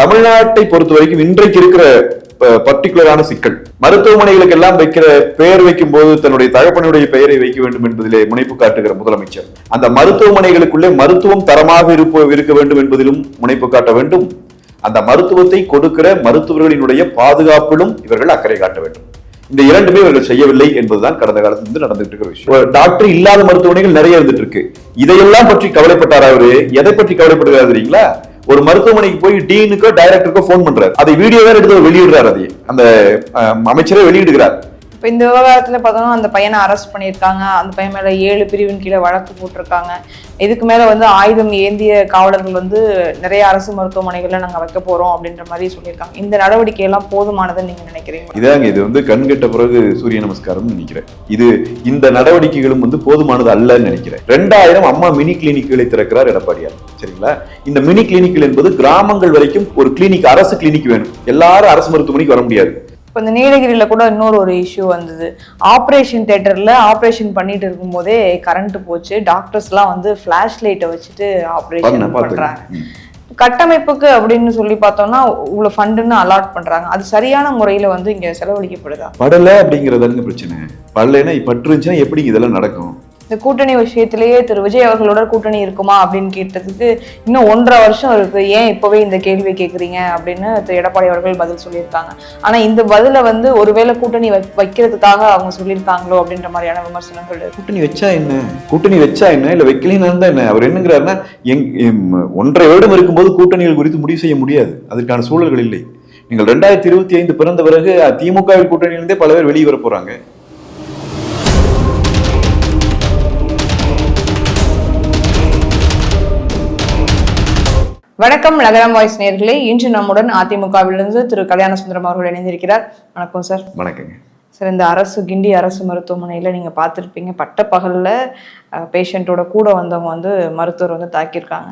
தமிழ்நாட்டை பொறுத்த வரைக்கும் இன்றைக்கு இருக்கிற பர்டிகுலரான சிக்கல். மருத்துவமனைகளுக்கு எல்லாம் வைக்கிற பெயர் வைக்கும் போது தன்னுடைய தகப்பனுடைய பெயரை வைக்க வேண்டும் என்பதிலே முனைப்பு காட்டுகிற முதலமைச்சர். அந்த மருத்துவமனைகளுக்குள்ளே மருத்துவம் தரமாக இருப்ப இருக்க வேண்டும் என்பதிலும் முனைப்பு காட்ட வேண்டும். அந்த மருத்துவத்தை கொடுக்கிற மருத்துவர்களினுடைய பாதுகாப்பிலும் இவர்கள் அக்கறை காட்ட வேண்டும். இந்த இரண்டுமே இவர்கள் செய்யவில்லை என்பதுதான் கடந்த காலத்திலிருந்து நடந்துட்டு இருக்கிற விஷயம். டாக்டர் இல்லாத மருத்துவமனைகள் நிறைய இருந்துட்டு இருக்கு. இதையெல்லாம் பற்றி கவலைப்பட்டாரா அவரு எதை பற்றி கவலைப்படுகிறார் தெரியுங்களா? ஒரு மருத்துவமனைக்கு போய் டீனுக்கோ டைரக்டருக்கோ ஃபோன் பண்றாரு. அதை வீடியோ வேற எடுத்து வெளியிடுறாரு அதை. அந்த அமைச்சரே வெளியிடுகிறார். இப்போ இந்த விவகாரத்தில் பார்த்தோம்னா அந்த பையனை அரெஸ்ட் பண்ணியிருக்காங்க. அந்த பையன் மேலே ஏழு பிரிவின் கீழே வழக்கு போட்டிருக்காங்க. இதுக்கு மேலே வந்து ஆயுதம் ஏந்திய காவலர்கள் வந்து நிறைய அரசு மருத்துவமனைகளில் நாங்கள் வைக்க போகிறோம் அப்படின்ற மாதிரி சொல்லியிருக்காங்க. இந்த நடவடிக்கை எல்லாம் போதுமானதுன்னு நீங்கள் நினைக்கிறீங்க இதாங்க இது வந்து கண்கெட்ட பிறகு சூரிய நமஸ்காரம்னு நினைக்கிறேன். இது இந்த நடவடிக்கைகளும் வந்து போதுமானது அல்லன்னு நினைக்கிறேன். ரெண்டாயிரம் அம்மா மினி கிளினிக்குகளை திறக்கிறார் எடப்பாடியார். சரிங்களா? இந்த மினி கிளினிக்கள் என்பது கிராமங்கள் வரைக்கும் ஒரு கிளினிக் அரசு கிளினிக் வேணும். எல்லாரும் அரசு மருத்துவமனைக்கு வர முடியாது. இப்போ இந்த நீலகிரியில கூட இன்னொரு ஒரு இஷ்யூ வந்தது. ஆப்ரேஷன் தேட்டர்ல ஆப்ரேஷன் பண்ணிட்டு இருக்கும்போதே கரண்ட் போச்சு. டாக்டர்ஸ்லாம் வந்து ஃபிளாஷ் லைட்டை வச்சுட்டு ஆப்ரேஷன் ம். கட்டமைப்புக்கு அப்படின்னு சொல்லி பார்த்தோம்னா இவ்வளவு ஃபண்டுன்னு அலாட் பண்றாங்க. அது சரியான முறையில வந்து இங்க செலவழிக்கப்படுதா? படல அப்படிங்கறதாங்க பிரச்சனை. படலைன்னா பற்று இருந்துச்சுன்னா எப்படி இதெல்லாம் நடக்கும்? இந்த கூட்டணி விஷயத்திலேயே திரு விஜய் அவர்களோட கூட்டணி இருக்குமா அப்படின்னு கேட்டதுக்கு இன்னும் ஒன்றரை வருஷம் இருக்கு. ஏன் இப்பவே இந்த கேள்வி கேட்குறீங்க அப்படின்னு திரு எடப்பாடி அவர்கள் பதில் சொல்லியிருக்காங்க. ஆனா இந்த பதில வந்து ஒருவேளை கூட்டணி வைக்கிறதுக்காக அவங்க சொல்லியிருக்காங்களோ அப்படின்ற மாதிரியான விமர்சனங்கள் கூட்டணி வச்சா என்ன? கூட்டணி வச்சா என்ன? இல்ல வைக்கலைன்னு இருந்தா என்ன? அவர் என்னங்கிறாருன்னா எங் ஒன்றரை வருடம் இருக்கும்போது கூட்டணிகள் குறித்து முடிவு செய்ய முடியாது. அதற்கான சூழல்கள் இல்லை. நீங்கள் ரெண்டாயிரத்தி இருபத்தி ஐந்து பிறந்த பிறகு திமுகவின் கூட்டணியிலிருந்தே பல பேர் வெளியே வர போறாங்க. வணக்கம் நகரம் வாய்ஸ் நேர்களே. இன்று நம்முடன் அதிமுகவிலிருந்து திரு. கல்யாண சுந்தரம் அவர்கள் இணைந்திருக்கிறார். வணக்கம் சார். வணக்கங்க. சார் இந்த அரசு கிண்டி அரசு மருத்துவமனையில் நீங்கள் பார்த்துருப்பீங்க. பட்ட பகலில் பேஷண்ட்டோட கூட வந்தவங்க வந்து மருத்துவர் வந்து தாக்கியிருக்காங்க.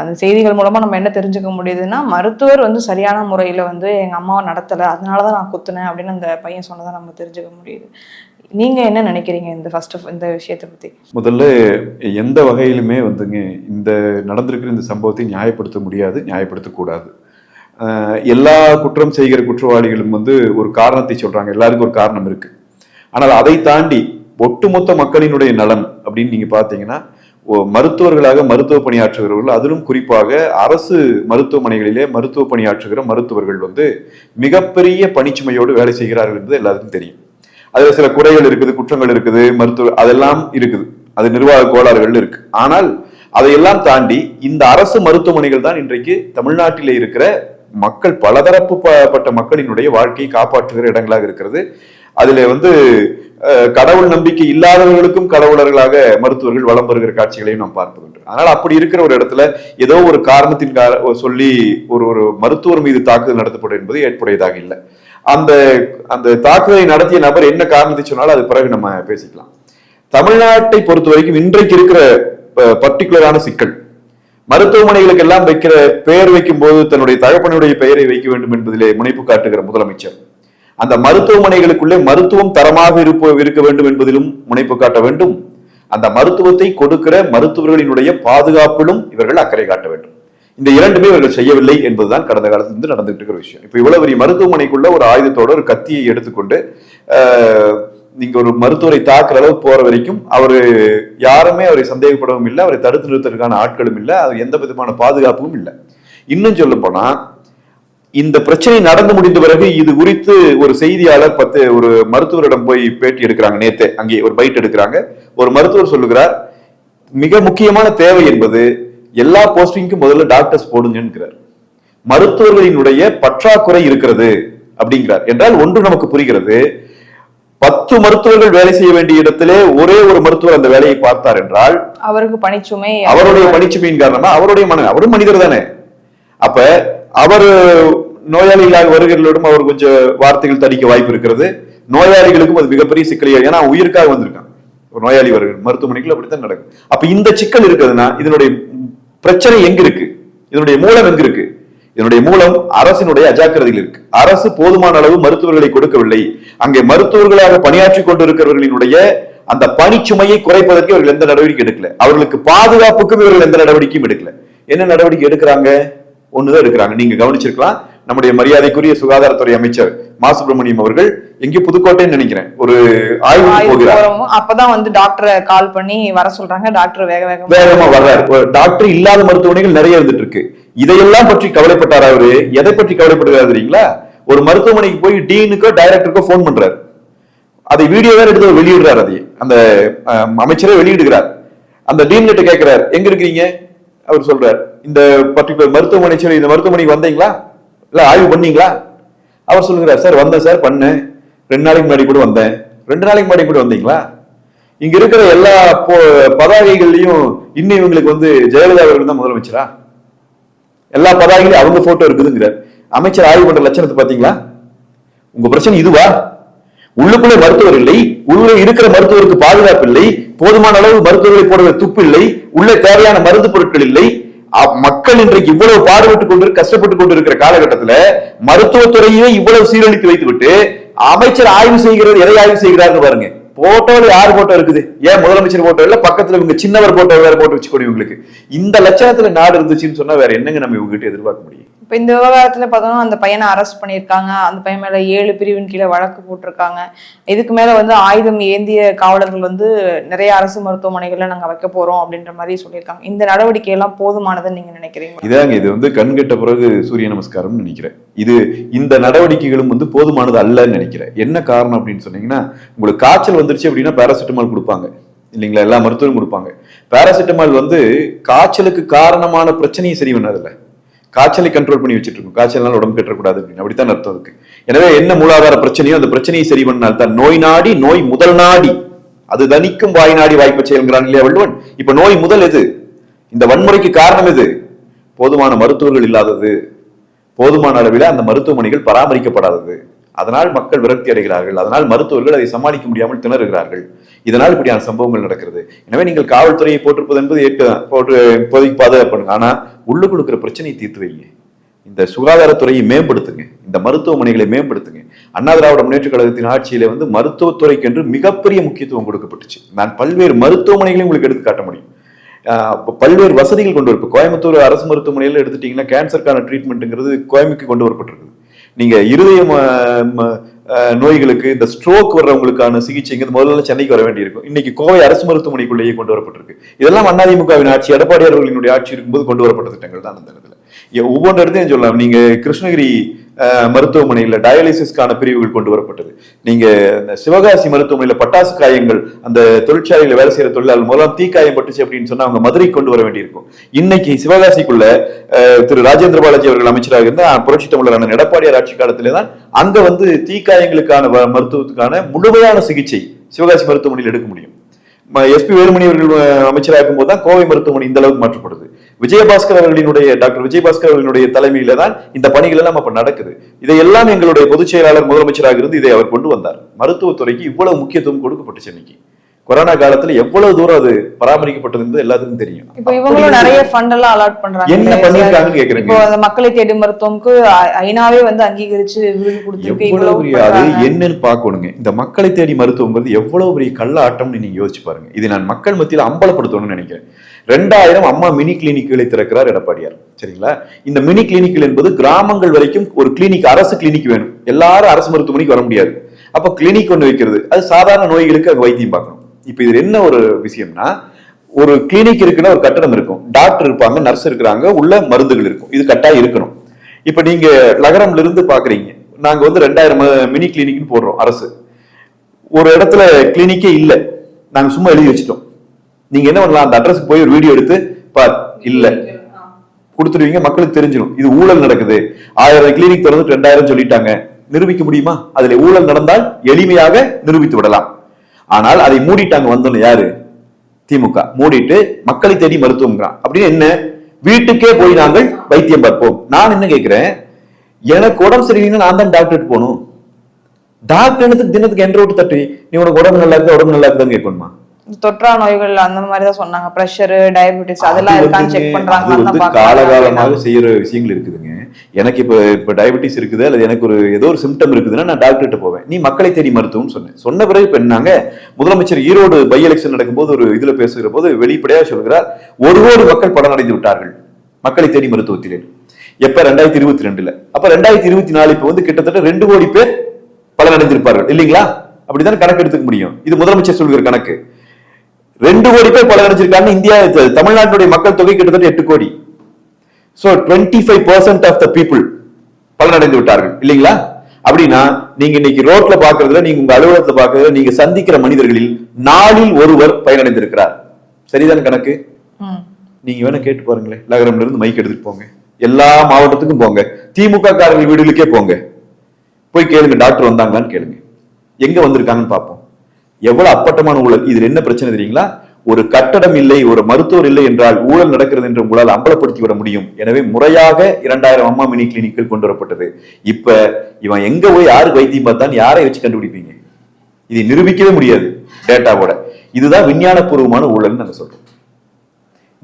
அந்த செய்திகள் மூலமாக நம்ம என்ன தெரிஞ்சுக்க முடியுதுன்னா மருத்துவர் வந்து சரியான முறையில் வந்து எங்கள் அம்மாவை நடத்தலை. அதனால தான் நான் குத்துனேன் அப்படின்னு அந்த பையன் சொன்னதை நம்ம தெரிஞ்சுக்க முடியுது. நீங்கள் என்ன நினைக்கிறீங்க இந்த ஃபர்ஸ்ட் ஆஃப் இந்த விஷயத்தை பற்றி முதல்ல எந்த வகையிலுமே வந்துங்க இந்த நடந்திருக்கிற இந்த சம்பவத்தை நியாயப்படுத்த முடியாது நியாயப்படுத்தக்கூடாது எல்லா குற்றம் செய்கிற குற்றவாளிகளும் வந்து ஒரு காரணத்தை சொல்றாங்க. எல்லாருக்கும் ஒரு காரணம் இருக்கு. ஆனால் அதை தாண்டி ஒட்டுமொத்த மக்களினுடைய நலன் அப்படின்னு நீங்க பார்த்தீங்கன்னா ஓ- மருத்துவர்களாக மருத்துவ பணியாற்றுகிறவர்கள் அதிலும் குறிப்பாக அரசு மருத்துவமனைகளிலே மருத்துவ பணியாற்றுகிற மருத்துவர்கள் வந்து மிகப்பெரிய பணிச்சுமையோடு வேலை செய்கிறார்கள் என்பது எல்லாருக்கும் தெரியும். அதுல சில குறைகள் இருக்குது குற்றங்கள் இருக்குது மருத்துவ அதெல்லாம் இருக்குது. அது நிர்வாக கோளாறுகள் இருக்கு. ஆனால் அதையெல்லாம் தாண்டி இந்த அரசு மருத்துவமனைகள் தான் இன்றைக்கு தமிழ்நாட்டிலே இருக்கிற மக்கள் பலதரப்பு ப- பட்ட மக்களினுடைய வாழ்க்கையை காப்பாற்றுகிற இடங்களாக இருக்கிறது. அதில் வந்து கடவுள் நம்பிக்கை இல்லாதவர்களுக்கும் கடவுளர்களாக மருத்துவர்கள் வலம் வருகிற காட்சிகளையும் நாம் பார்ப்பதுண்டு அதனால் அப்படி இருக்கிற ஒரு இடத்துல ஏதோ ஒரு காரணத்தின் சொல்லி ஒரு ஒரு மருத்துவர் மீது தாக்குதல் நடத்தப்படும் என்பது ஏற்புடையதாக இல்லை. அந்த அந்த தாக்குதலை நடத்திய நபர் என்ன காரணத்தை சொன்னாலும் அது பிறகு நம்ம பேசிக்கலாம். தமிழ்நாட்டை பொறுத்த வரைக்கும் இன்றைக்கு இருக்கிற பர்டிகுலரான சிக்கல். மருத்துவமனைகளுக்கு எல்லாம் வைக்கிற பெயர் வைக்கும் போது தன்னுடைய தகப்பனுடைய பெயரை வைக்க வேண்டும் என்பதிலே முனைப்பு காட்டுகிற முதலமைச்சர். அந்த மருத்துவமனைகளுக்குள்ளே மருத்துவம் தரமாக இருப்ப இருக்க வேண்டும் என்பதிலும் முனைப்பு காட்ட வேண்டும். அந்த மருத்துவத்தை கொடுக்கிற மருத்துவர்களினுடைய பாதுகாப்பிலும் இவர்கள் அக்கறை காட்ட வேண்டும். இந்த இரண்டுமே இவர்கள் செய்யவில்லை என்பதுதான் கடந்த காலத்திலிருந்து நடந்துட்டு இருக்கிற விஷயம். இப்ப இவ்வளவு பெரிய மருத்துவமனைக்குள்ள ஒரு ஆயுதத்தோட ஒரு கத்தியை எடுத்துக்கொண்டு நீங்க ஒரு மருத்துவரை தாக்குற அளவு போற வரைக்கும் அவரு யாருமே அவரை சந்தேகப்படவும் இல்லை அவரை தடுத்து நிறுத்துறதுக்கான ஆட்களும் இல்லை அவர் எந்த விதமான பாதுகாப்பும் இல்லை. இன்னும் சொல்ல போனா இந்த பிரச்சனை நடந்து முடிந்த பிறகு இது குறித்து ஒரு செய்தியாளர் பத்து ஒரு மருத்துவரிடம் போய் பேட்டி எடுக்கிறாங்க நேத்து அங்கே ஒரு பைட் எடுக்கிறாங்க. ஒரு மருத்துவர் சொல்லுகிறார் மிக முக்கியமான தேவை என்பது எல்லா போஸ்டிங்க்கும் முதல்ல டாக்டர்ஸ் போடுங்கிறார் மருத்துவர்களினுடைய பற்றாக்குறை இருக்கிறது அப்படிங்கிறார். என்றால் ஒன்று நமக்கு புரிகிறது. பத்து மருத்துவர்கள் வேலை செய்ய வேண்டிய இடத்திலே ஒரே ஒரு மருத்துவர் அந்த வேலையை பார்த்தார் என்றால் அவருக்கு பணிச்சுமை அவருடைய பணிச்சுமையின் காரணமா அவருடைய மன அவரும் மனிதர் தானே. அப்ப அவர் நோயாளிகளாக வருகிறவர்களிடம் அவர் கொஞ்சம் வார்த்தைகள் தடிக்க வாய்ப்பு இருக்கிறது. நோயாளிகளுக்கும் அது மிகப்பெரிய சிக்கலை ஏன்னா அவன் உயிருக்காக வந்திருக்கான். ஒரு நோயாளி வருகிற மருத்துவமனைகள் அப்படித்தான் நடக்கும். அப்ப இந்த சிக்கல் இருக்குதுன்னா இதனுடைய பிரச்சனை எங்க இருக்கு? இதனுடைய மூலம் எங்க இருக்கு? இதனுடைய மூலம் அரசினுடைய அஜாக்கிரதையில் இருக்கு. அரசு போதுமான அளவு மருத்துவர்களை கொடுக்கவில்லை. அங்கே மருத்துவர்களாக பணியாற்றி கொண்டிருக்கிறவர்களினுடைய அந்த பணிச்சுமையை குறைப்பதற்கு இவர்கள் எந்த நடவடிக்கை எடுக்கல. அவர்களுக்கு பாதுகாப்புக்கும் இவர்கள் எந்த நடவடிக்கையும் எடுக்கல. என்ன நடவடிக்கை எடுக்கிறாங்க? ஒண்ணுதான் எடுக்கிறாங்க. நீங்க கவனிச்சிருக்கலாம். நம்முடைய மரியாதைக்குரிய சுகாதாரத்துறை அமைச்சர் மா சுப்பிரமணியம் அவர்கள் எங்கேயோ புதுக்கோட்டைன்னு நினைக்கிறேன். ஒரு ஆய்வு போகிறார். அப்பதான் வந்து டாக்டரை கால் பண்ணி வர சொல்றாங்க. டாக்டர் வேக வேகமா வேகமா வர்றாரு. டாக்டர் இல்லாத மருத்துவமனைகள் நிறைய இருந்துட்டு இருக்கு. இதையெல்லாம் பற்றி கவலைப்பட்டார் அவரு? எதை பற்றி கவலைப்படுகிறார் தெரியுங்களா? ஒரு மருத்துவமனைக்கு போய் டீனுக்கோ டைரக்டருக்கோ ஃபோன் பண்றாரு. அதை வீடியோ வேற எடுத்து வெளியிடுறாரு அதை அந்த அமைச்சரே வெளியிடுகிறார். அந்த டீன் கிட்ட கேட்கிறார் எங்க இருக்கிறீங்க? அவர் சொல்றார். இந்த பர்டிகுலர் மருத்துவமனை சரி இந்த மருத்துவமனைக்கு வந்தீங்களா? இல்லை ஆய்வு பண்ணீங்களா? அவர் சொல்லுகிறார் சார் வந்தேன் சார் பண்ணேன். ரெண்டு நாளைக்கு முன்னாடி கூட வந்தேன். ரெண்டு நாளைக்கு முன்னாடி கூட வந்தீங்களா? இங்க இருக்கிற எல்லா பதாகைகள்லையும் இன்னும் இவங்களுக்கு வந்து ஜெயலலிதா அவர்கள் தான் முதலமைச்சரா? எல்லா பதாகையிலும் அவங்க போட்டோ இருக்குதுங்கிறார். அமைச்சர் ஆய்வு பண்ற லட்சணத்தை பாத்தீங்களா? உங்க பிரச்சனை இதுவா? உள்ளுக்குள்ளே மருத்துவர் இல்லை உள்ளே இருக்கிற மருத்துவருக்கு பாதுகாப்பு இல்லை போதுமான அளவு மருத்துவர்களை போடுற துப்பு இல்லை உள்ளே தேவையான மருந்து பொருட்கள் இல்லை மக்கள் இன்றைக்கு இவ்வளவு பாடுபட்டு கொண்டு கஷ்டப்பட்டு கொண்டு இருக்கிற காலகட்டத்துல மருத்துவத்துறையே இவ்வளவு சீரழித்து வைத்துவிட்டு அமைச்சர் ஆய்வு செய்கிறது எதை ஆய்வு செய்கிறார்னு பாருங்க. போட்டோல யார் போட்டோ இருக்குது? ஏன் முதலமைச்சர் போட்டோ இல்ல பக்கத்துல இவங்க சின்னவர் போட்டோ வேற போட்டு வச்சுக்கணும் இவங்களுக்கு. இந்த லட்சணத்துல நாடு இருந்துச்சுன்னு சொன்னா வேற என்னங்க நம்ம இவங்க கிட்ட எதிர்பார்க்க முடியும்? இப்போ இந்த விவகாரத்தில் பார்த்தோம்னா அந்த பையனை அரெஸ்ட் பண்ணியிருக்காங்க. அந்த பையன் மேலே ஏழு பிரிவின் கீழே வழக்கு போட்டிருக்காங்க. இதுக்கு மேலே வந்து ஆயுதம் ஏந்திய காவலர்கள் வந்து நிறைய அரசு மருத்துவமனைகளில் நாங்கள் வைக்க போகிறோம் அப்படின்ற மாதிரி சொல்லியிருக்காங்க. இந்த நடவடிக்கை எல்லாம் போதுமானதுன்னு நீங்கள் நினைக்கிறீங்க இதாங்க இது வந்து கண்கெட்ட பிறகு சூரிய நமஸ்காரம்னு நினைக்கிறேன். இது இந்த நடவடிக்கைகளும் வந்து போதுமானது அல்லன்னு நினைக்கிறேன். என்ன காரணம் அப்படின்னு சொன்னீங்கன்னா உங்களுக்கு காய்ச்சல் வந்துருச்சு அப்படின்னா பேராசிட்டமால் கொடுப்பாங்க. இல்லைங்களா? எல்லா மருத்துவரும் கொடுப்பாங்க. பேராசிட்டமால் வந்து காய்ச்சலுக்கு காரணமான பிரச்சனையும் சரி பண்ணதில்லை. காய்ச்சலை கண்ட்ரோல் பண்ணி வச்சுட்டு இருக்கும் காய்ச்சல்னால உடம்பு கட்டக்கூடாது அப்படின்னு. அப்படித்தான் அர்த்தம் இருக்கு எனவே என்ன மூலாதார பிரச்சனையோ அந்த பிரச்சனையை சரி பண்ணால் தான் நோய் நாடி நோய் முதல் நாடி. அது தனிக்கும் வாய் நாடி வாய்ப்பு செயல்கிறான் இல்லையா வள்ளுவன்? இப்ப நோய் முதல் எது? இந்த வன்முறைக்கு காரணம் எது? போதுமான மருத்துவர்கள் இல்லாதது. போதுமான அளவில் அந்த மருத்துவமனைகள் பராமரிக்கப்படாதது. அதனால் மக்கள் விரக்தி அடைகிறார்கள். அதனால் மருத்துவர்கள் அதை சமாளிக்க முடியாமல் திணறுகிறார்கள். இதனால் இப்படியான சம்பவங்கள் நடக்கிறது. எனவே நீங்கள் காவல்துறையை போட்டிருப்பது என்பது ஏற்க போட்டு இப்போதைக்கு பாதுகாப்படுங்க ஆனால் உள்ளுக்குள் இருக்கிற பிரச்சனையை தீர்த்து வைங்க இந்த சுகாதாரத்துறையை மேம்படுத்துங்க. இந்த மருத்துவமனைகளை மேம்படுத்துங்க. அண்ணா திராவிட முன்னேற்ற கழகத்தின் ஆட்சியில வந்து மருத்துவத்துறைக்கு என்று மிகப்பெரிய முக்கியத்துவம் கொடுக்கப்பட்டுச்சு. நான் பல்வேறு மருத்துவமனைகளையும் உங்களுக்கு எடுத்து காட்ட முடியும். பல்வேறு வசதிகள் கொண்டு வரப்போ கோயம்புத்தூர் அரசு மருத்துவமனையில் எடுத்துட்டீங்கன்னா கேன்சருக்கான ட்ரீட்மெண்ட்டுங்கிறது கோயம்புக்கு கொண்டு வரப்பட்டிருக்குது. நீங்க இருதய ம- ம- நோய்களுக்கு இந்த ஸ்ட்ரோக் வர்றவங்களுக்கான சிகிச்சைங்கிறது முதல்ல சென்னைக்கு வர வேண்டியிருக்கும். இன்னைக்கு கோவை அரசு மருத்துவமனைக்குள்ளேயே கொண்டு வரப்பட்டிருக்கு. இதெல்லாம் அதிமுகவின் ஆட்சி எடப்பாடி அவர்களினுடைய ஆட்சி இருக்கும்போது கொண்டு வரப்பட்ட திட்டங்கள் தான் அந்த இடத்துல ஏ, இடத்தையும் சொல்லலாம்? நீங்க கிருஷ்ணகிரி ஆஹ், டயாலிசிஸ்க்கான பிரிவுகள் கொண்டு வரப்பட்டது. நீங்க இந்த சிவகாசி மருத்துவமனையில் பட்டாசு காயங்கள் அந்த தொழிற்சாலையில் வேலை செய்யற தொழிலாளர் மூலம் தீக்காயம் பட்டுச்சு அப்படின்னு சொன்னா அவங்க மதுரை கொண்டு வர வேண்டியிருக்கும். இன்னைக்கு சிவகாசிக்குள்ள திரு ராஜேந்திர பாலாஜி அவர்கள் அமைச்சராக இருந்த புரட்சி தமிழரான எடப்பாடியார் ஆட்சி காலத்திலே தான் அங்க வந்து தீக்காயங்களுக்கான வ- மருத்துவத்துக்கான முழுமையான சிகிச்சை சிவகாசி மருத்துவமனையில் எடுக்க முடியும். எஸ்பி வேலுமணி அவர்கள் அஹ், அமைச்சராக இருக்கும்போது தான் கோவை மருத்துவமனை இந்த அளவுக்கு மாற்றப்படுது. விஜயபாஸ்கர் அவர்களினுடைய டாக்டர் விஜயபாஸ்கர் அவர்களுடைய தலைமையில தான் இந்த பணிகள் எல்லாம் அப்ப நடக்குது. இதையெல்லாம் எங்களுடைய பொதுச் செயலாளர் முதலமைச்சராக இருந்து இதை அவர் கொண்டு வந்தார். மருத்துவத்துறைக்கு இவ்வளவு முக்கியத்துவம் கொடுக்கப்பட்டுச்சு இன்னைக்கு கொரோனா காலத்துல எவ்வளவு தூரம் அது பராமரிக்கப்பட்டது எல்லாத்துக்கும் தெரியும். இப்போ இவங்களும் நிறைய ஃபண்ட் எல்லாம் அலாட் பண்றாங்க. என்ன இப்போ கேக்குறீங்க. அந்த மக்களை தேடி மருத்துவம்க்கு ஐநாவே வந்து அங்கீகரிச்சு விருது கொடுத்துருக்கு. எவ்வளவு பெரிய அது. என்னன்னு பார்க்கணுங்க. இந்த மக்களை தேடி மருத்துவங்கிறது எவ்வளவு பெரிய கள்ள ஆட்டம்னு நீங்க யோசிச்சு பாருங்க. இதை நான் மக்கள் மத்தியில் அம்பலப்படுத்தணும்னு நினைக்கிறேன். ரெண்டாயிரம் அம்மா மினி கிளினிக்குகளை திறக்கிறார் எடப்பாடியார். சரிங்களா? இந்த மினி கிளினிக்கள் என்பது கிராமங்கள் வரைக்கும் ஒரு கிளினிக் அரசு கிளினிக் வேணும். எல்லாரும் அரசு மருத்துவமனைக்கு வர முடியாது. அப்ப கிளினிக் ஒன்று வைக்கிறது. அது சாதாரண நோய்களுக்கு அங்க வைத்தியம் பார்க்கணும். இப்போ இதில் என்ன ஒரு விஷயம்னா ஒரு கிளினிக் இருக்குன்னா ஒரு கட்டடம் இருக்கும். டாக்டர் இருப்பாங்க நர்ஸ் இருக்கிறாங்க உள்ள மருந்துகள் இருக்கும். இது கட்டாயம் இருக்கணும். இப்போ நீங்க நகரம்ல இருந்து பாக்குறீங்க. நாங்க வந்து ரெண்டாயிரம் மினி கிளினிக்னு போடுறோம் அரசு. ஒரு இடத்துல கிளினிக்கே இல்லை. நாங்க சும்மா எழுதி வச்சிட்டோம். நீங்க என்ன பண்ணலாம்? அந்த அட்ரஸ்க்கு போய் ஒரு வீடியோ எடுத்து பார் இல்ல. கொடுத்துருவீங்க மக்களுக்கு தெரிஞ்சிடும். இது ஊழல் நடக்குது. ஆயிரம் கிளினிக் திறந்து ரெண்டாயிரம் சொல்லிட்டாங்க. நிரூபிக்க முடியுமா? அதுல ஊழல் நடந்தால் எளிமையாக நிரூபித்து விடலாம். ஆனால் அதை மூடிட்டாங்க வந்தோன்னு யாரு? திமுக. மூடிட்டு மக்களை தேடி மருத்துவம்ங்கிறான். அப்படின்னு என்ன? வீட்டுக்கே போய் நாங்கள் வைத்தியம் பார்ப்போம். நான் என்ன கேட்கிறேன்? எனக்கு உடம்பு சரியில்லைன்னா நான் தான் டாக்டர் போகணும். டாக்டர் என்னத்துக்கு தினத்துக்கு என்ற விட்டு தட்டி நீ உனக்கு உடம்பு நல்லா இருக்கு உடம்பு நல்லா இருக்குதான்னு கேட்கணுமா? தொற்றா நோய்கள் அந்த மாதிரி தான் சொன்னாங்க. பிரஷர் டயபெட்டிஸ் அதெல்லாம் அது இருக்கான்னு செக் தான் காலகாலமாக. செய்யற விஷயங்கள் இருக்குதுங்க. எனக்கு இப்ப இப்ப டயபெட்டிஸ் இருக்குது அல்லது எனக்கு ஒரு ஏதோ ஒரு சிம்டம் இருக்குதுன்னா நான் டாக்டர்கிட்ட போவேன். நீ மக்களை தேடி மருத்துவம் சொன்னேன். சொன்ன பிறகு இப்ப என்னங்க? முதலமைச்சர் ஈரோடு பை எலெக்ஷன் நடக்கும்போது ஒரு இதுல பேசுகிற போது வெளிப்படையா சொல்கிறார் ஒரு கோடி மக்கள் பலனடைந்து விட்டார்கள் மக்களை தேடி மருத்துவத்திலே. எப்ப? ரெண்டாயிரத்தி இருபத்தி ரெண்டுல. அப்ப ரெண்டாயிரத்தி இருபத்தி நாலு இப்ப வந்து கிட்டத்தட்ட ரெண்டு கோடி பேர் பலனடைந்திருப்பார்கள். இல்லைங்களா? அப்படித்தானே கணக்கு எடுத்துக்க முடியும். இது முதலமைச்சர் சொல்கிற கணக்கு. ரெண்டு கோடி பேர் பலனடைஞ்சிருக்காங்க இந்தியா த- தமிழ்நாட்டுடைய மக்கள் தொகை கிட்டத்தட்ட எட்டு கோடி. So twenty five percent of the people பலனடைந்து விட்டார்கள். இல்லைங்களா? அப்படின்னா நீங்க இன்னைக்கு ரோட்ல பாக்குறதுல நீங்க உங்க அலுவலகத்துல பாக்குறதுல நீங்க சந்திக்கிற மனிதர்களில் நாளில் ஒருவர் பயனடைந்திருக்கிறார். சரிதான் கணக்கு. நீங்க வேணா கேட்டு பாருங்களேன். நகரம்ல இருந்து மைக் எடுத்துட்டு போங்க. எல்லா மாவட்டத்துக்கும் போங்க. திமுக காரர்கள் வீடுகளுக்கே போங்க. போய் கேளுங்க டாக்டர் வந்தாங்களான்னு கேளுங்க. எங்க வந்திருக்காங்கன்னு பார்ப்போம் எவ்வளவு அப்பட்டமான ஊழல்? இதுல என்ன பிரச்சனை தெரியுங்களா? ஒரு கட்டடம் இல்லை ஒரு மருத்துவர் இல்லை என்றால் ஊழல் நடக்கிறது என்று உங்களால் அம்பலப்படுத்தி விட முடியும். எனவே முறையாக இரண்டாயிரம் அம்மா மினி கிளினிக்கள் கொண்டு வரப்பட்டது. இப்ப இவன் எங்க போய் யாருக்கு வைத்தியம் பார்த்தான் யாரை வச்சு கண்டுபிடிப்பீங்க? இதை நிரூபிக்கவே முடியாது டேட்டாவோட இதுதான் விஞ்ஞானபூர்வமான ஊழல் நாங்கள் சொல்றோம்.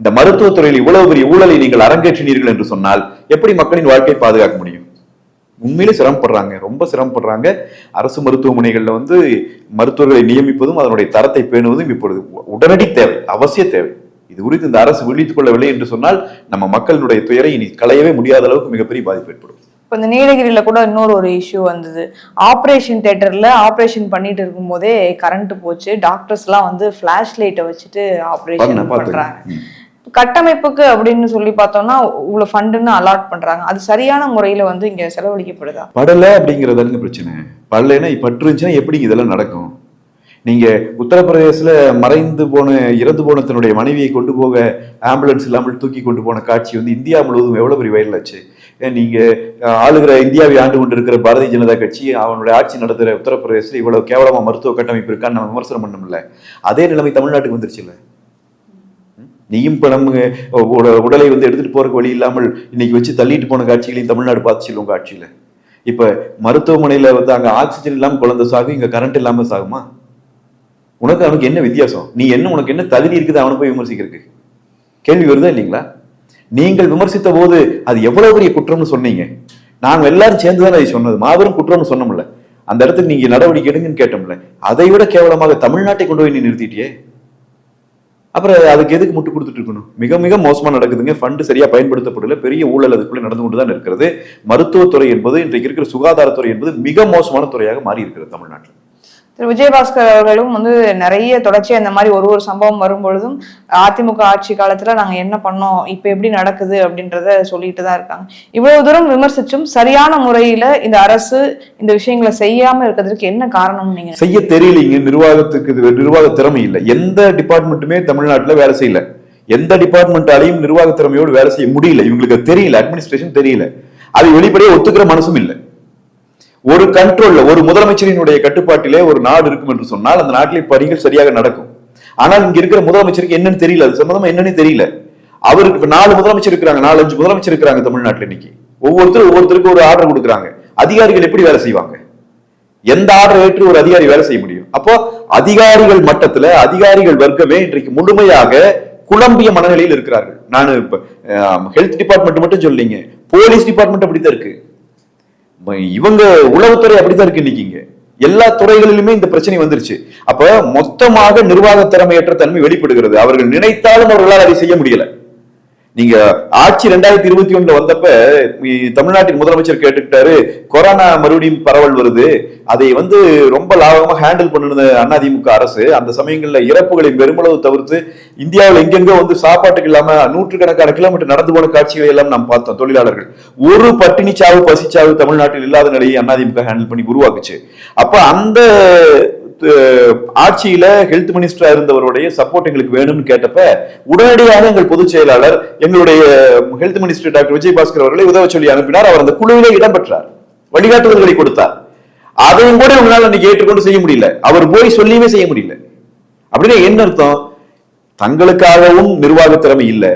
இந்த மருத்துவத்துறையில் இவ்வளவு பெரிய ஊழலை நீங்கள் அரங்கேற்றினீர்கள் என்று சொன்னால் எப்படி மக்களின் வாழ்க்கையை பாதுகாக்க முடியும்? உண்மையிலே சிரமப்படுறாங்க. ரொம்ப சிரமப்படுறாங்க. அரசு மருத்துவமனைகள்ல வந்து மருத்துவர்களை நியமிப்பதும் அதனுடைய தரத்தை பேணுவதும் இப்பொழுது உடனடி தேவை அவசிய தேவை. இது குறித்து இந்த அரசு விழித்துக் கொள்ளவில்லை என்று சொன்னால் நம்ம மக்களினுடைய துயரை இனி களையவே முடியாத அளவுக்கு மிகப்பெரிய பாதிப்பு ஏற்படும். இப்போ இந்த நீலகிரியில கூட இன்னொரு ஒரு இஷ்யூ வந்தது. ஆப்ரேஷன் தேட்டர்ல ஆப்ரேஷன் பண்ணிட்டு இருக்கும்போதே கரண்ட் போச்சு. டாக்டர்ஸ் எல்லாம் வந்து ஃபிளாஷ் லைட்டை வச்சுட்டு ஆப்ரேஷன். பண்றாங்க. கட்டமைப்புக்கு அப்படின்னு சொல்லி பார்த்தோம்னா இவ்வளவு ஃபண்டுன்னு அலாட் பண்றாங்க. அது சரியான முறையில வந்து இங்க செலவழிக்கப்படுதா? படல அப்படிங்கறதானுங்க பிரச்சனை. படலைன்னா பற்று இருந்துச்சுன்னா எப்படி இதெல்லாம் நடக்கும்? நீங்க உத்தரப்பிரதேசல மறைந்து போன இறந்து போன தன்னுடைய மனைவியை கொண்டு போக ஆம்புலன்ஸ் இல்லாமல் தூக்கி கொண்டு போன காட்சி வந்து இந்தியா முழுவதும் எவ்வளவு பெரிய வைரல் ஆச்சு? நீங்க ஆளுகிற இந்தியாவை ஆண்டு கொண்டிருக்கிற பாரதிய ஜனதா கட்சி அவனுடைய ஆட்சி நடத்துகிற உத்தரப்பிரதேசத்தில் இவ்வளவு கேவலமா மருத்துவ கட்டமைப்பு இருக்கான்னு நம்ம விமர்சனம் பண்ணோம்ல. அதே நிலைமை தமிழ்நாட்டுக்கு வந்துருச்சுல்ல. நீயும் இப்ப நம்ம உடலை வந்து எடுத்துட்டு போறதுக்கு வழி இல்லாமல் இன்னைக்கு வச்சு தள்ளிட்டு போன காட்சிகளையும் தமிழ்நாடு பார்த்துச்சு உங்க காட்சியில? இப்ப மருத்துவமனையில வந்து அங்க ஆக்சிஜன் இல்லாமல் குழந்தை சாகும் இங்க கரண்ட் இல்லாம சாகுமா? உனக்கு அவனுக்கு என்ன வித்தியாசம்? நீ என்ன உனக்கு என்ன தகுதி இருக்குது அவனை போய் விமர்சிக்கிறதுக்கு? கேள்வி வருதா இல்லைங்களா? நீங்கள் விமர்சித்த போது அது எவ்வளவு பெரிய குற்றம்னு சொன்னீங்க. நாங்கள் எல்லாரும் சேர்ந்து தானே அதை சொன்னது. மாபெரும் குற்றம்னு சொன்னோம்ல. அந்த இடத்துக்கு நீங்க நடவடிக்கை எடுங்கன்னு கேட்டோம்ல. அதை விட கேவலமாக தமிழ்நாட்டை கொண்டு போய் நீ நிறுத்திட்டியே? அப்புறம் அதுக்கு எதுக்கு முட்டு கொடுத்துட்டு இருக்கணும்? மிக மிக மோசமா நடக்குதுங்க. ஃபண்டு சரியா பயன்படுத்தப்படல. பெரிய ஊழல் அதுக்குள்ளே நடந்து கொண்டு தான் இருக்கிறது. மருத்துவத்துறை என்பது இன்றைக்கு இருக்கிற சுகாதாரத்துறை என்பது மிக மோசமான துறையாக மாறி இருக்கிறது தமிழ்நாட்டில். திரு விஜயபாஸ்கர் அவர்களும் வந்து நிறைய தொடர்ச்சியா இந்த மாதிரி ஒரு ஒரு சம்பவம் வரும்பொழுதும் அதிமுக ஆட்சி காலத்துல நாங்க என்ன பண்ணோம் இப்ப எப்படி நடக்குது அப்படின்றத சொல்லிட்டு தான் இருக்காங்க. இவ்வளவு தூரம் விமர்சிச்சும் சரியான முறையில இந்த அரசு இந்த விஷயங்களை செய்யாம இருக்கிறதுக்கு என்ன காரணம்னு நீங்க செய்ய தெரியலீங்க நிர்வாகத்துக்கு இது நிர்வாக திறமை இல்லை. எந்த டிபார்ட்மெண்ட்டுமே தமிழ்நாட்டுல வேலை செய்யல. எந்த டிபார்ட்மெண்ட்டாலையும் நிர்வாக திறமையோடு வேலை செய்ய முடியல. இவங்களுக்கு தெரியல. அட்மினிஸ்ட்ரேஷன் தெரியல. அது வெளிப்படையே ஒத்துக்கிற மனசும் இல்லை. ஒரு கண்ட்ரோல்ல ஒரு முதலமைச்சரினுடைய கட்டுப்பாட்டிலே ஒரு நாடு இருக்கும் என்று சொன்னால் அந்த நாட்டிலே பணிகள் சரியாக நடக்கும். ஆனால் இங்க இருக்கிற முதலமைச்சருக்கு என்னன்னு தெரியல. அது சம்பந்தமா என்னன்னு தெரியல. அவருக்கு நாலு முதலமைச்சர் இருக்கிறாங்க நாலு அஞ்சு முதலமைச்சர் இருக்கிறாங்க தமிழ்நாட்டில் இன்னைக்கு. ஒவ்வொருத்தரும் ஒவ்வொருத்தருக்கும் ஒரு ஆர்டர் கொடுக்குறாங்க. அதிகாரிகள் எப்படி வேலை செய்வாங்க? எந்த ஆர்டர் ஏற்று ஒரு அதிகாரி வேலை செய்ய முடியும்? அப்போ அதிகாரிகள் மட்டத்துல அதிகாரிகள் வர்க்கமே இன்றைக்கு முழுமையாக குழம்பிய மனநிலையில் இருக்கிறார்கள். நான் இப்ப ஹெல்த் டிபார்ட்மெண்ட் மட்டும் சொல்லிங்க போலீஸ் டிபார்ட்மெண்ட் அப்படித்தான் இருக்கு. இவங்க உளவுத்துறை அப்படித்தான் இருக்கு இன்னைக்கு எல்லா துறைகளிலுமே இந்த பிரச்சனை வந்துருச்சு. அப்ப மொத்தமாக நிர்வாக திறமையற்ற தன்மை வெளிப்படுகிறது. அவர்கள் நினைத்தாலும் அவர்களால் அதை செய்ய முடியல. நீங்க ஆட்சி ரெண்டாயிரத்தி இருபத்தி ஒண்ணுல வந்தப்ப தமிழ்நாட்டின் முதலமைச்சர் கேட்டுக்கிட்டாரு கொரோனா மறுபடியும் பரவல் வருது. அதை வந்து ரொம்ப லாபகமா ஹேண்டில் பண்ணுன அதிமுக அரசு அந்த சமயங்கள்ல இறப்புகளை பெருமளவு தவிர்த்து இந்தியாவில் எங்கெங்கோ வந்து சாப்பாட்டுக்கு இல்லாம நூற்றுக்கணக்கான கிலோமீட்டர் நடந்து போன காட்சிகளை எல்லாம் நாம் பார்த்தோம் தொழிலாளர்கள். ஒரு பட்டினி சாவு பசிச்சாவு தமிழ்நாட்டில் இல்லாத நிலையை அதிமுக ஹேண்டில் பண்ணி உருவாக்குச்சு. அப்ப அந்த ஆட்சியில ஹெல்த் மினிஸ்டரா இருந்தவருடைய சப்போர்ட் எங்களுக்கு வேணும்னு கேட்டப்ப உடனடியாக எங்கள் பொதுச் செயலாளர் எங்களுடைய ஹெல்த் மினிஸ்டர் டாக்டர் விஜயபாஸ்கர் அவர்களை உதவ சொல்லி அனுப்பினார். அவர் அந்த குழுவிலே இடம்பெற்றார். வழிகாட்டுதல்களை கொடுத்தார். அதையும் கூட உங்களால் அன்னைக்கு ஏற்றுக்கொண்டு செய்ய முடியல. அவர் போய் சொல்லியுமே செய்ய முடியல. அப்படின்னா என்ன அர்த்தம்? தங்களுக்காகவும் நிர்வாக திறமை இல்லை.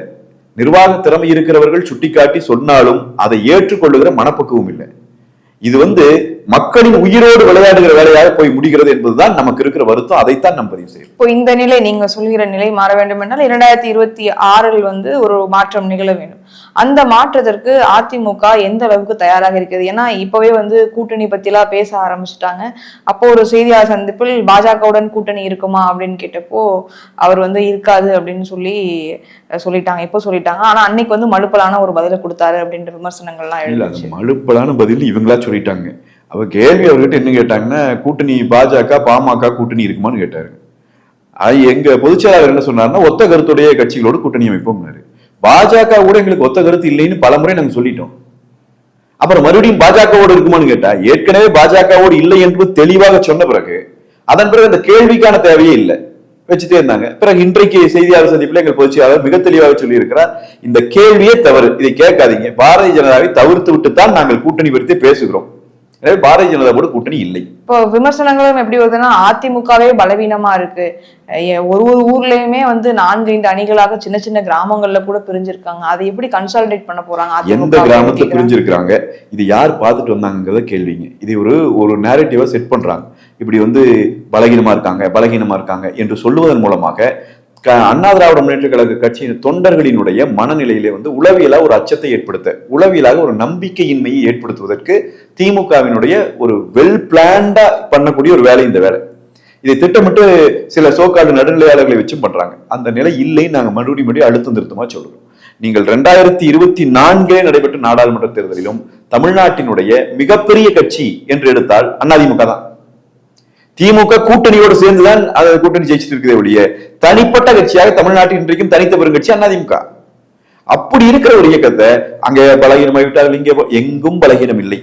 நிர்வாக திறமை இருக்கிறவர்கள் சுட்டிக்காட்டி சொன்னாலும் அதை ஏற்றுக்கொள்ளுகிற மனப்பக்குவம் இல்லை. இது வந்து மக்களின் உயிரோடு விளையாடுகிற வேலையாக போய் முடிகிறது என்பதுதான் நமக்கு இருக்கிற வருத்தம். அதைத்தான் நாம் பதிவு செய்யறோம் இப்போ இந்த நிலை நீங்க சொல்கிற நிலை மாற வேண்டும் என்றால் இரண்டாயிரத்தி இருபத்தி ஆறில் வந்து ஒரு மாற்றம் நிகழ வேண்டும். அந்த மாற்றத்திற்கு அதிமுக எந்த அளவுக்கு தயாராக இருக்கிறது? ஏன்னா இப்பவே வந்து கூட்டணி பத்திலாம் பேச ஆரம்பிச்சுட்டாங்க. அப்போ ஒரு செய்தியாளர் சந்திப்பில் பாஜகவுடன் கூட்டணி இருக்குமா அப்படின்னு கேட்டப்போ அவர் வந்து இருக்காது அப்படின்னு சொல்லி சொல்லிட்டாங்க. இப்போ சொல்லிட்டாங்க. ஆனா அன்னைக்கு வந்து மழுப்பலான ஒரு பதிலை கொடுத்தாரு அப்படின்ற விமர்சனங்கள்லாம் அது மழுப்பலான பதில் இவங்களா சொல்லிட்டாங்க. அவ கேள்வி அவர்கிட்ட என்ன கேட்டாங்கன்னா கூட்டணி பாஜக பாமக கூட்டணி இருக்குமான்னு கேட்டாரு. எங்க பொதுச்செயலாளர் என்ன சொன்னார்னா ஒத்த கருத்துடைய கட்சிகளோடு கூட்டணி அமைப்போம்னாரு. பாஜக கூட எங்களுக்கு ஒத்த கருத்து இல்லைன்னு பலமுறை நாங்க சொல்லிட்டோம். அப்புறம் மறுபடியும் பாஜகவோடு இருக்குமான்னு கேட்டா ஏற்கனவே பாஜகவோடு இல்லை என்று தெளிவாக சொன்ன பிறகு அதன் பிறகு அந்த கேள்விக்கான தேவையே இல்லை. வச்சுட்டே இருந்தாங்க. பிறகு இன்றைக்கு செய்தியாளர் சந்திப்பில் எங்கள் பொதுச்செயலாளர் மிக தெளிவாக சொல்லியிருக்கிறார் இந்த கேள்வியே தவறு. இதை கேட்காதீங்க. பாரதிய ஜனதாவை தவிர்த்து விட்டு தான் நாங்கள் கூட்டணி பற்றி பேசுகிறோம். எனவே பாரதிய ஜனதாவோட கூட்டணி இல்லை. இப்போ விமர்சனங்களும் எப்படி வருதுன்னா அதிமுகவே பலவீனமா இருக்கு. ஒரு ஒரு ஊர்லயுமே வந்து நான்கு ஐந்து அணிகளாக சின்ன சின்ன கிராமங்கள்ல கூட பிரிஞ்சிருக்காங்க. அதை எப்படி கன்சாலிடேட் பண்ண போறாங்க? எந்த கிராமத்துல பிரிஞ்சிருக்கிறாங்க? இது யார் பார்த்துட்டு வந்தாங்கிறத கேள்விங்க. இது ஒரு ஒரு நேரட்டிவா செட் பண்றாங்க. இப்படி வந்து பலகீனமா இருக்காங்க பலகீனமா இருக்காங்க என்று சொல்லுவதன் மூலமாக அண்ணா திராவிட முன்னேற்ற கழக கட்சியின் தொண்டர்களினுடைய மனநிலையிலே வந்து உளவியலாக ஒரு அச்சத்தை ஏற்படுத்த உளவியலாக ஒரு நம்பிக்கையின்மையை ஏற்படுத்துவதற்கு திமுகவினுடைய ஒரு வெல் பிளான்டா பண்ணக்கூடிய ஒரு வேலை இந்த வேலை. இதை திட்டமிட்டு சில சோக்காடு நடுநிலையாளர்களை வச்சும் பண்றாங்க. அந்த நிலை இல்லைன்னு நாங்கள் மறுபடியும் மறுபடியும் அழுத்தம் திருத்தமா சொல்றோம். நீங்கள் ரெண்டாயிரத்தி இருபத்தி நான்கிலே நடைபெற்ற நாடாளுமன்ற தேர்தலிலும் தமிழ்நாட்டினுடைய மிகப்பெரிய கட்சி என்று எடுத்தால் அதிமுக தான். திமுக கூட்டணியோடு சேர்ந்துதான் அது கூட்டணி ஜெயிச்சுட்டு இருக்குதே ஒழிய தனிப்பட்ட கட்சியாக தமிழ்நாட்டில் இன்றைக்கும் தனித்த பெருங்கட்சி அதிமுக அப்படி இருக்கிற ஒரு இயக்கத்தை அங்கே பலகீனமாகி விட்டார்கள் இங்கே எங்கும் பலகீனம் இல்லை.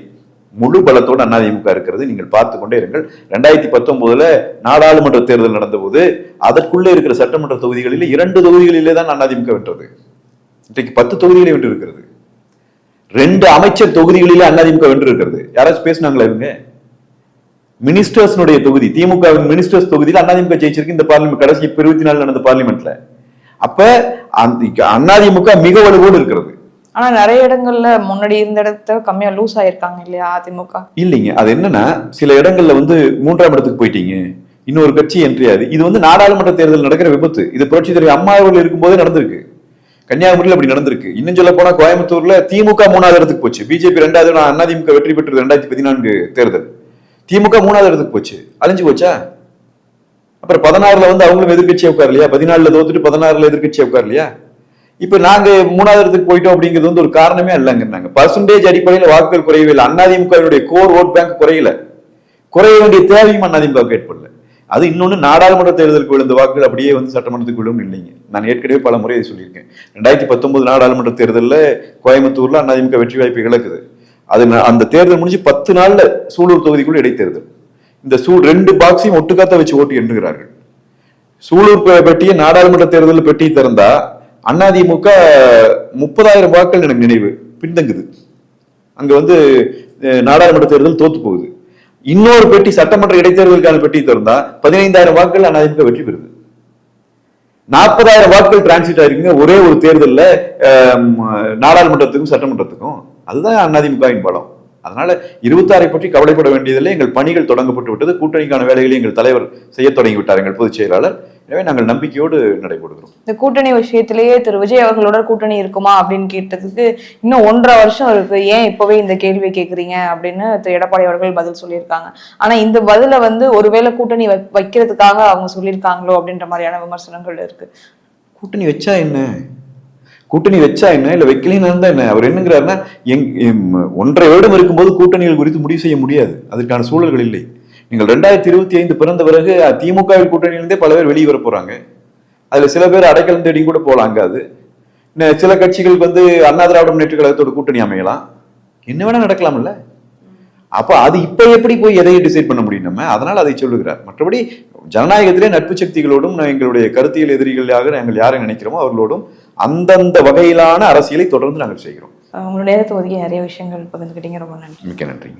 முழு பலத்தோடு அதிமுக இருக்கிறது. நீங்கள் பார்த்து கொண்டே இருங்கள். ரெண்டாயிரத்தி பத்தொன்பதுல நாடாளுமன்ற தேர்தல் நடந்தபோது அதற்குள்ளே இருக்கிற சட்டமன்ற தொகுதிகளில் இரண்டு தொகுதிகளிலே தான் அதிமுக வென்றது. இன்றைக்கு பத்து தொகுதிகளை வென்று இருக்கிறது ரெண்டு அமைச்சர் தொகுதிகளிலே அதிமுக வென்று இருக்கிறது யாராச்சும் பேசினாங்களா இவங்க? மினிஸ்டர்ஸ்னுடைய தொகுதி திமுகவின் மினிஸ்டர்ஸ் தொகுதியில் அதிமுக ஜெயிச்சிருக்கு இந்த பார்லிமெண்ட் கடைசி இப்ப இருபத்தி நாலு நடந்த பார்லிமெண்ட்ல அப்ப அதிமுக மிக வலுவோடு இருக்கிறது. ஆனா நிறைய இடங்கள்ல முன்னாடி இருந்த இடத்த கம்மியா லூஸ் ஆயிருக்காங்க இல்லையா அதிமுக? இல்லைங்க. அது என்னன்னா சில இடங்கள்ல வந்து மூன்றாம் இடத்துக்கு போயிட்டீங்க. இன்னொரு கட்சி என்றியாது இது வந்து நாடாளுமன்ற தேர்தல் நடக்கிற விபத்து. இது புரட்சி தலைவர் அம்மா அவர்கள் இருக்கும்போதே நடந்திருக்கு. கன்னியாகுமரியில் அப்படி நடந்திருக்கு. இன்னும் சொல்ல போனா கோயம்புத்தூர்ல திமுக மூணாவது இடத்துக்கு போச்சு. பிஜேபி ரெண்டாவது அதிமுக வெற்றி பெற்றது ரெண்டாயிரத்தி பதினான்கு தேர்தல். திமுக மூணாவது இடத்துக்கு போச்சு. அழிஞ்சு போச்சா? அப்புறம் பதினாறுல வந்து அவங்களும் எதிர்கட்சியை உட்கார் இல்லையா பதினாலுல தோத்துட்டு பதினாறுல எதிர்கட்சியை உட்கார் இல்லையா இப்ப நாங்க மூணாவது இடத்துக்கு போயிட்டோம் அப்படிங்கிறது வந்து ஒரு காரணமே இல்லைங்கிறாங்க. பர்சன்டேஜ் அடிப்படையில் வாக்குகள் குறையவே இல்லை. அதிமுகவினுடைய கோர் ஓட் பேங்க் குறையல. குறைய வேண்டிய தேவையும் அதிமுக ஏற்படல. அது இன்னொன்று நாடாளுமன்ற தேர்தலுக்கு விழுந்த வாக்குகள் அப்படியே வந்து சட்டமன்றத்துக்கு விழும் இல்லைங்க. நான் ஏற்கனவே பல முறை சொல்லியிருக்கேன். ரெண்டாயிரத்தி பத்தொன்பது நாடாளுமன்ற தேர்தலில் கோயம்புத்தூர்ல அதிமுக வெற்றி வாய்ப்பு இழக்குது. அது அந்த தேர்தல் முடிஞ்சு பத்து நாள்ல சூலூர் தொகுதிக்குள்ள இடைத்தேர்தல். இந்த சூ ரெண்டு பாக்ஸையும் ஒட்டுக்காத்த வச்சு ஓட்டு எண்ணுகிறார்கள். சூலூர் பெட்டியை நாடாளுமன்ற தேர்தலில் பெட்டி திறந்தா அதிமுக முப்பதாயிரம் வாக்கள் எனக்கு நினைவு பின்தங்குது. அங்க வந்து நாடாளுமன்ற தேர்தல் தோத்து போகுது. இன்னொரு பெட்டி சட்டமன்ற இடைத்தேர்தலுக்கான பெட்டி திறந்தா பதினைந்தாயிரம் வாக்குகள் அதிமுக வெற்றி பெறுது. நாற்பதாயிரம் வாக்குகள் டிரான்சிட் ஆயிருக்குங்க ஒரே ஒரு தேர்தலில் நாடாளுமன்றத்துக்கும் சட்டமன்றத்துக்கும். அதுதான் அதிமுகவின் பலம். அதனால இருபத்தாறை பற்றி கவலைப்பட வேண்டியதில்லை. எங்கள் பணிகள் தொடங்கப்பட்டு விட்டது. கூட்டணிக்கான வேலைகளை எங்கள் தலைவர் செய்ய தொடங்கி விட்டார் எங்கள் பொதுச் செயலாளர். எனவே நாங்கள் நம்பிக்கையோடு நடைபெறுகிறோம். இந்த கூட்டணி விஷயத்திலேயே திரு. விஜய் அவர்களோட கூட்டணி இருக்குமா அப்படின்னு கேட்டதுக்கு இன்னும் ஒன்றரை வருஷம் இருக்கு. ஏன் இப்பவே இந்த கேள்வி கேக்குறீங்க அப்படின்னு திரு. எடப்பாடி அவர்கள் பதில் சொல்லியிருக்காங்க. ஆனா இந்த பதில வந்து ஒருவேளை கூட்டணி வைக்கிறதுக்காக அவங்க சொல்லியிருக்காங்களோ அப்படின்ற மாதிரியான விமர்சனங்கள் இருக்கு. கூட்டணி வச்சா என்ன? கூட்டணி வச்சா என்ன? இல்ல வைக்கலைன்னு இருந்தா என்ன? அவர் என்னங்கிறாருன்னா எங் ஒன்றரை வருடம் இருக்கும்போது கூட்டணிகள் குறித்து முடிவு செய்ய முடியாது. அதற்கான சூழல்கள் இல்லை. நீங்கள் ரெண்டாயிரத்தி இருபத்தி ஐந்து பிறந்த பிறகு திமுகவில் கூட்டணியிலிருந்தே பல பேர் வெளியே வர போறாங்க. அதுல சில பேர் அடைக்கலம் தேடி கூட போலாங்க அது. சில கட்சிகளுக்கு வந்து அண்ணா திராவிட முன்னேற்ற கழகத்தோட கூட்டணி அமையலாம். என்ன வேணா நடக்கலாம்ல. அப்ப அது இப்ப எப்படி போய் எதையும் டிசைட் பண்ண முடியும் நம்ம? அதனால அதை சொல்லுகிறார். மற்றபடி ஜனநாயகத்திலே நட்பு சக்திகளோடும் எங்களுடைய கருத்தியல் எதிரிகளாக நாங்கள் யாரை நினைக்கிறோமோ அவர்களோடும் அந்தந்த வகையிலான அரசியலை தொடர்ந்து நாங்கள் செய்கிறோம். உங்களோட நேரத்தை ஒதுக்கி நிறைய விஷயங்கள் பகிர்ந்துக்கிட்டீங்க. ரொம்ப நன்றி. மிக்க நன்றி